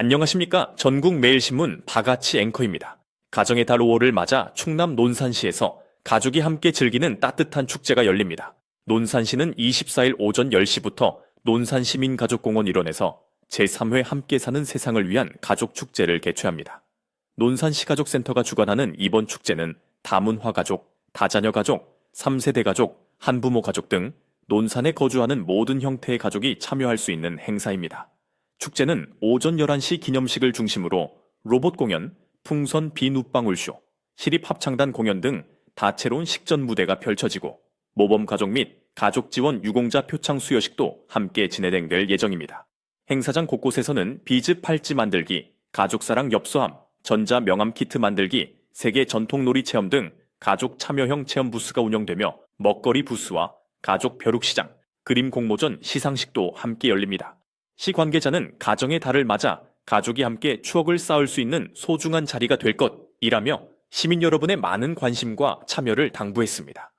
안녕하십니까. 전국 매일신문 바가치 앵커입니다. 가정의 달 5월을 맞아 충남 논산시에서 가족이 함께 즐기는 따뜻한 축제가 열립니다. 논산시는 24일 오전 10시부터 논산시민가족공원 일원에서 제3회 함께 사는 세상을 위한 가족축제를 개최합니다. 논산시 가족센터가 주관하는 이번 축제는 다문화 가족, 다자녀 가족, 3세대 가족, 한부모 가족 등 논산에 거주하는 모든 형태의 가족이 참여할 수 있는 행사입니다. 축제는 오전 11시 기념식을 중심으로 로봇 공연, 풍선 비눗방울쇼, 시립합창단 공연 등 다채로운 식전 무대가 펼쳐지고 모범 가족 및 가족 지원 유공자 표창 수여식도 함께 진행될 예정입니다. 행사장 곳곳에서는 비즈 팔찌 만들기, 가족사랑 엽서함, 전자 명함 키트 만들기, 세계 전통 놀이 체험 등 가족 참여형 체험 부스가 운영되며 먹거리 부스와 가족 벼룩시장, 그림 공모전 시상식도 함께 열립니다. 시 관계자는 가정의 달을 맞아 가족이 함께 추억을 쌓을 수 있는 소중한 자리가 될 것이라며 시민 여러분의 많은 관심과 참여를 당부했습니다.